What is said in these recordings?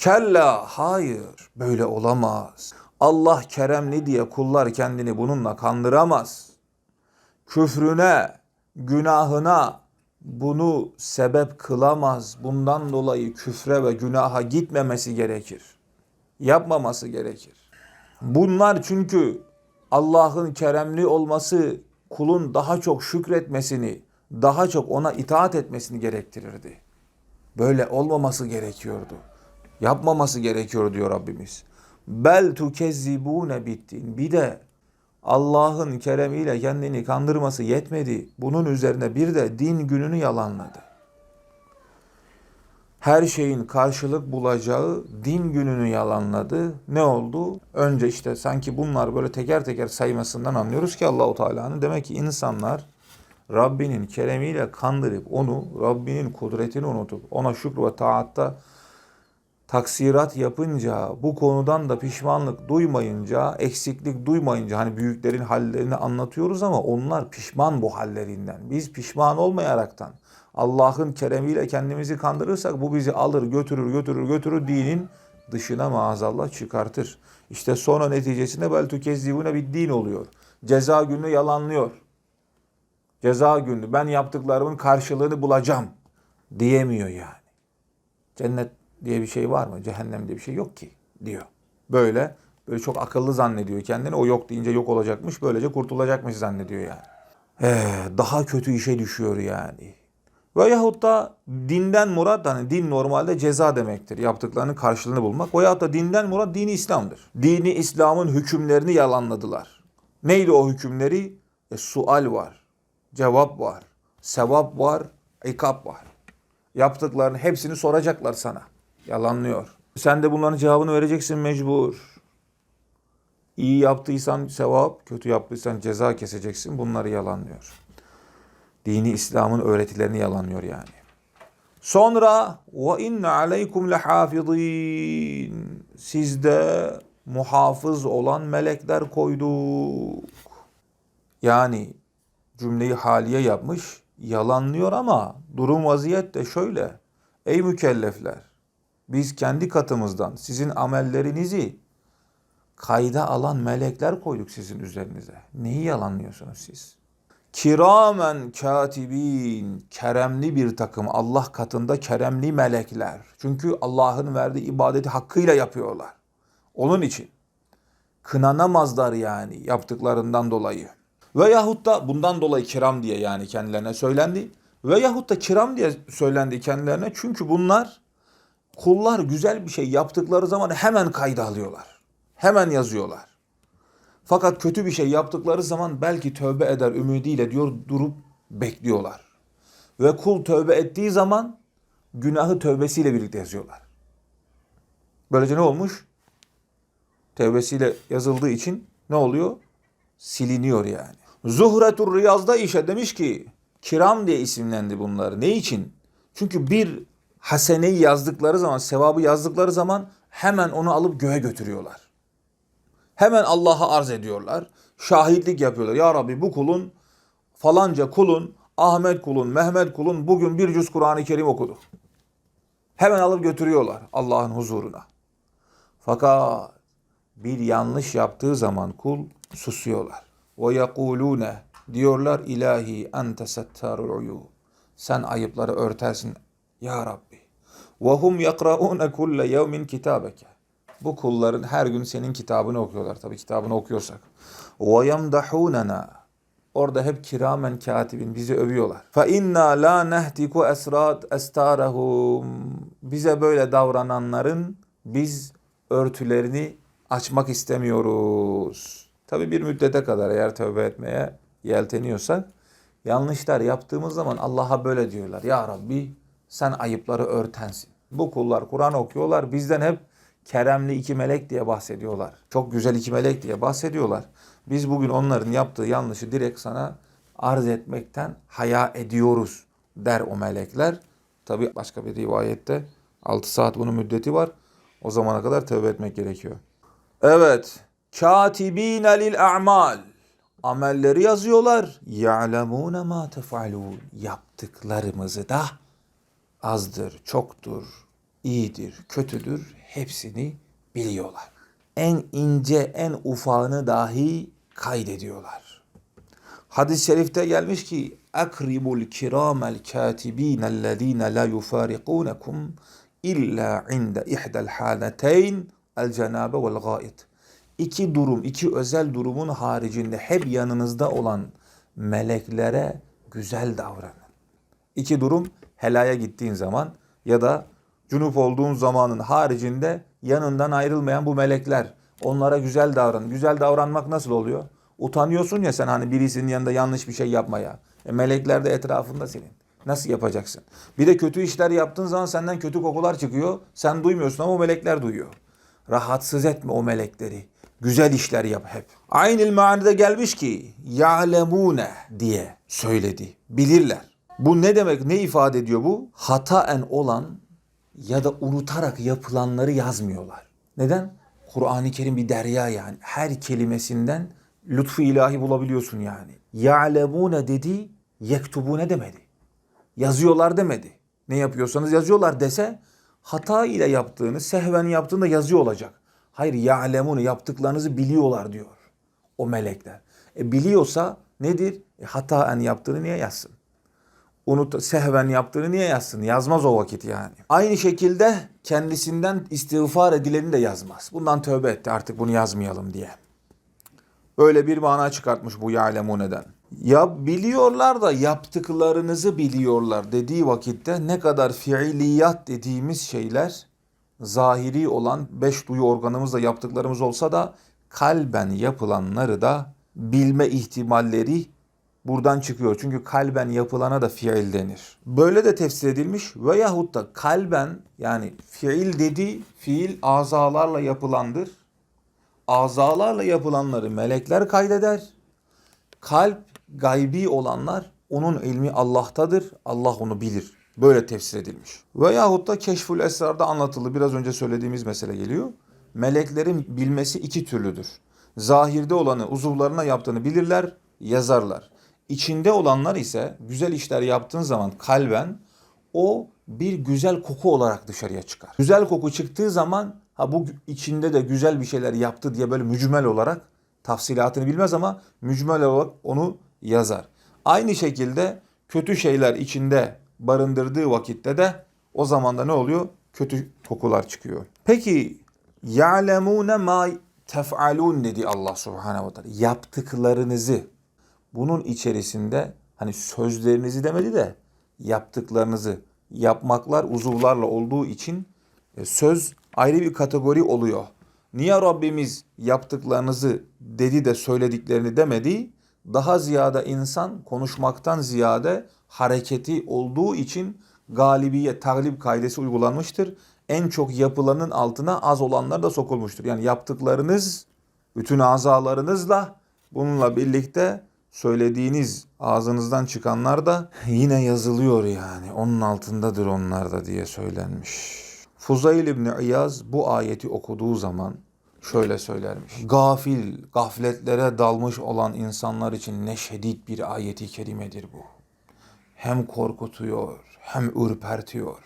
Kella hayır böyle olamaz. Allah keremli diye kullar kendini bununla kandıramaz. Küfrüne, günahına bunu sebep kılamaz. Bundan dolayı küfre ve günaha gitmemesi gerekir. Yapmaması gerekir. Bunlar çünkü Allah'ın keremli olması kulun daha çok şükretmesini, daha çok ona itaat etmesini gerektirirdi. Böyle olmaması gerekiyordu. Yapmaması gerekiyor diyor Rabbimiz. Bel tukezzibune bittin. Bir de Allah'ın keremiyle kendini kandırması yetmedi. Bunun üzerine bir de din gününü yalanladı. Her şeyin karşılık bulacağı din gününü yalanladı. Ne oldu? Önce işte sanki bunlar böyle teker teker saymasından anlıyoruz ki Allahu Teala'nın demek ki insanlar Rabbinin keremiyle kandırıp onu Rabbinin kudretini unutup ona şükür ve taatta taksirat yapınca, bu konudan da pişmanlık duymayınca, eksiklik duymayınca hani büyüklerin hallerini anlatıyoruz ama onlar pişman bu hallerinden. Biz pişman olmayaraktan Allah'ın keremiyle kendimizi kandırırsak bu bizi alır, götürür, götürür, götürür dinin dışına maazallah çıkartır. İşte sonra neticesinde bel tükezzibune bir din oluyor. Ceza günü yalanlıyor. Ceza günü ben yaptıklarımın karşılığını bulacağım diyemiyor yani. Cennet diye bir şey var mı? Cehennem diye bir şey yok ki diyor. Böyle böyle çok akıllı zannediyor kendini. O yok deyince yok olacakmış. Böylece kurtulacakmış zannediyor yani. Ee, daha kötü işe düşüyor yani. Veyahut da dinden murat hani din normalde ceza demektir. Yaptıklarının karşılığını bulmak. Veyahut da dinden murat dini İslam'dır. Dini İslam'ın hükümlerini yalanladılar. Neydi o hükümleri? E, sual var. Cevap var. Sevap var. ikap var. Yaptıklarının hepsini soracaklar sana. Yalanlıyor. Sen de bunların cevabını vereceksin mecbur. İyi yaptıysan sevap, kötü yaptıysan ceza keseceksin. Bunları yalanlıyor. Dini İslam'ın öğretilerini yalanlıyor yani. Sonra ve inne aleykum lehafizin. Sizde muhafız olan melekler koyduk. Yani cümleyi haliye yapmış, yalanlıyor ama durum vaziyet de şöyle. Ey mükellefler, biz kendi katımızdan sizin amellerinizi kayda alan melekler koyduk sizin üzerinize. Neyi yalanlıyorsunuz siz? Kiramen katibin, keremli bir takım, Allah katında keremli melekler. Çünkü Allah'ın verdiği ibadeti hakkıyla yapıyorlar. Onun için kınanamazlar yani yaptıklarından dolayı. Veyahut da bundan dolayı kiram diye yani kendilerine söylendi. Veyahut da kiram diye söylendi kendilerine çünkü bunlar kullar güzel bir şey yaptıkları zaman hemen kayda alıyorlar. Hemen yazıyorlar. Fakat kötü bir şey yaptıkları zaman belki tövbe eder ümidiyle diyor durup bekliyorlar. Ve kul tövbe ettiği zaman günahı tövbesiyle birlikte yazıyorlar. Böylece ne olmuş? Tevbesiyle yazıldığı için ne oluyor? Siliniyor yani. Zuhretur Riyaz'da işe demiş ki kiram diye isimlendi bunlar. Ne için? Çünkü bir haseneyi yazdıkları zaman, sevabı yazdıkları zaman hemen onu alıp göğe götürüyorlar. Hemen Allah'a arz ediyorlar. Şahitlik yapıyorlar. Ya Rabbi bu kulun falanca kulun, Ahmet kulun, Mehmet kulun bugün bir cüz Kur'an-ı Kerim okudu. Hemen alıp götürüyorlar Allah'ın huzuruna. Fakat bir yanlış yaptığı zaman kul susuyorlar. Ve yekulune diyorlar ilahi ente settarul uyub. Sen ayıpları örtersin ya Rabbi. Ve hum yakraune kulle yevmin kitabeke. Bu kulların her gün senin kitabını okuyorlar. Tabi kitabını okuyorsak. Ve yemdahunena. Orada hep kiramen katibin bizi övüyorlar. Fe inna la nehtiku esrat estarahum. Bize böyle davrananların biz örtülerini açmak istemiyoruz. Tabi bir müddete kadar eğer tövbe etmeye yelteniyorsak yanlışlar yaptığımız zaman Allah'a böyle diyorlar. Ya Rabbi sen ayıpları örtensin. Bu kullar Kur'an okuyorlar. Bizden hep keremli iki melek diye bahsediyorlar. Çok güzel iki melek diye bahsediyorlar. Biz bugün onların yaptığı yanlışı direkt sana arz etmekten haya ediyoruz der o melekler. Tabi başka bir rivayette 6 saat bunun müddeti var. O zamana kadar tövbe etmek gerekiyor. Evet. Katibine lil a'mal. Amelleri yazıyorlar. Ya'lemune ma tef'alun. Yaptıklarımızı da azdır, çoktur iyidir, kötüdür hepsini biliyorlar. En ince, en ufağını dahi kaydediyorlar. Hadis-i şerifte gelmiş ki akribul kiramel katibin ellezine la yufariqunakum illa inde ihdel halateyn el cenabe vel gait. İki durum, iki özel durumun haricinde hep yanınızda olan meleklere güzel davranın. İki durum helaya gittiğin zaman ya da cunup olduğun zamanın haricinde yanından ayrılmayan bu melekler. Onlara güzel davran. Güzel davranmak nasıl oluyor? Utanıyorsun ya sen hani birisinin yanında yanlış bir şey yapmaya. E melekler de etrafında senin. Nasıl yapacaksın? Bir de kötü işler yaptığın zaman senden kötü kokular çıkıyor. Sen duymuyorsun ama o melekler duyuyor. Rahatsız etme o melekleri. Güzel işler yap hep. Aynı manada gelmiş ki ya'lemune diye söyledi. Bilirler. Bu ne demek? Ne ifade ediyor bu? Hataen olan ya da unutarak yapılanları yazmıyorlar. Neden? Kur'an-ı Kerim bir derya yani. Her kelimesinden lütfu ilahi bulabiliyorsun yani. Ya'lemune dedi, yektubune demedi. Yazıyorlar demedi. Ne yapıyorsanız yazıyorlar dese hata ile yaptığını, sehven yaptığında yazıyor olacak. Hayır ya'lemune yaptıklarınızı biliyorlar diyor o melekler. E biliyorsa nedir? E, hataen yaptığını niye yazsın? Unut sehven yaptığını niye yazsın? Yazmaz o vakit yani. Aynı şekilde kendisinden istiğfar edileni de yazmaz. Bundan tövbe etti artık bunu yazmayalım diye. Öyle bir mana çıkartmış bu ya'lemune'den. Ya biliyorlar da yaptıklarınızı biliyorlar dediği vakitte ne kadar fiiliyat dediğimiz şeyler zahiri olan beş duyu organımızla yaptıklarımız olsa da kalben yapılanları da bilme ihtimalleri buradan çıkıyor. Çünkü kalben yapılana da fiil denir. Böyle de tefsir edilmiş veyahut da kalben yani fiil dedi fiil azalarla yapılandır. Azalarla yapılanları melekler kaydeder. Kalp gaybi olanlar onun ilmi Allah'tadır. Allah onu bilir. Böyle tefsir edilmiş. Veyahut da Keşfül Esrar'da anlatılı biraz önce söylediğimiz mesele geliyor. Meleklerin bilmesi iki türlüdür. Zahirde olanı uzuvlarına yaptığını bilirler, yazarlar. İçinde olanlar ise güzel işler yaptığın zaman kalben o bir güzel koku olarak dışarıya çıkar. Güzel koku çıktığı zaman ha bu içinde de güzel bir şeyler yaptı diye böyle mücmel olarak tafsilatını bilmez ama mücmel olarak onu yazar. Aynı şekilde kötü şeyler içinde barındırdığı vakitte de o zaman da ne oluyor? Kötü kokular çıkıyor. Peki ya'lemune ma tef'alun dedi Allah Subhanahu ve Teala. Yaptıklarınızı bunun içerisinde hani sözlerinizi demedi de yaptıklarınızı yapmaklar uzuvlarla olduğu için e, söz ayrı bir kategori oluyor. Niye Rabbimiz yaptıklarınızı dedi de söylediklerini demedi? Daha ziyade insan konuşmaktan ziyade hareketi olduğu için galibiyet, taglip kaidesi uygulanmıştır. En çok yapılanın altına az olanlar da sokulmuştur. Yani yaptıklarınız bütün azalarınızla bununla birlikte söylediğiniz ağzınızdan çıkanlar da yine yazılıyor yani. Onun altındadır onlar da diye söylenmiş. Fuzayl İbni İyaz bu ayeti okuduğu zaman şöyle söylermiş. Gafil, gafletlere dalmış olan insanlar için ne şiddet bir ayeti kerimedir bu. Hem korkutuyor, hem ürpertiyor.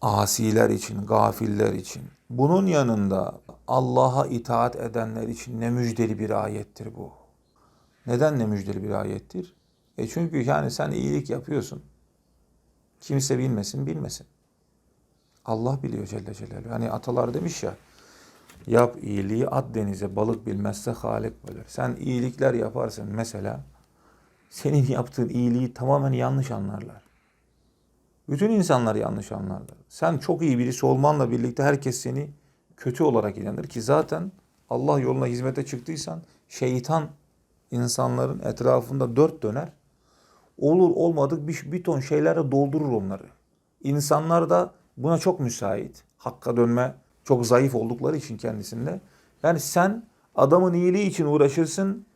Asiler için, gafiller için. Bunun yanında Allah'a itaat edenler için ne müjdeli bir ayettir bu. Neden ne müjdeli bir ayettir? E çünkü yani sen iyilik yapıyorsun. Kimse bilmesin, bilmesin. Allah biliyor Celle Celaluhu. Hani atalar demiş ya, yap iyiliği at denize, balık bilmezse Halik bilir. Sen iyilikler yaparsın mesela, senin yaptığın iyiliği tamamen yanlış anlarlar. Bütün insanlar yanlış anlarlar. Sen çok iyi birisi olmanla birlikte herkes seni kötü olarak inanır ki zaten Allah yoluna hizmete çıktıysan şeytan insanların etrafında dört döner. Olur olmadık bir, bir ton şeylerle doldurur onları. İnsanlar da buna çok müsait. Hakka dönme çok zayıf oldukları için kendisinde. Yani sen adamın iyiliği için uğraşırsın.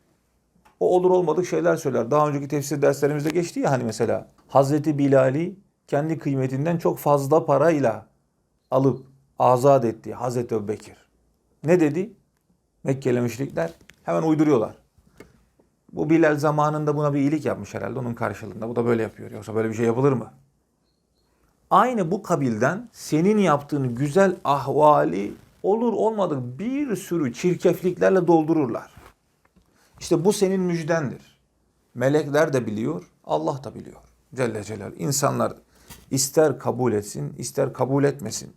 O olur olmadık şeyler söyler. Daha önceki tefsir derslerimizde geçti ya hani mesela. Hazreti Bilal'i kendi kıymetinden çok fazla parayla alıp azat etti Hazreti Ebubekir. Ne dedi? Mekkeli müşrikler hemen uyduruyorlar. Bu Bilal zamanında buna bir iyilik yapmış herhalde onun karşılığında. Bu da böyle yapıyor. Yoksa böyle bir şey yapılır mı? aynı bu kabilden senin yaptığın güzel ahvali olur olmadık bir sürü çirkefliklerle doldururlar. İşte bu senin müjdendir. Melekler de biliyor, Allah da biliyor. Celle Celal. İnsanlar ister kabul etsin, ister kabul etmesin.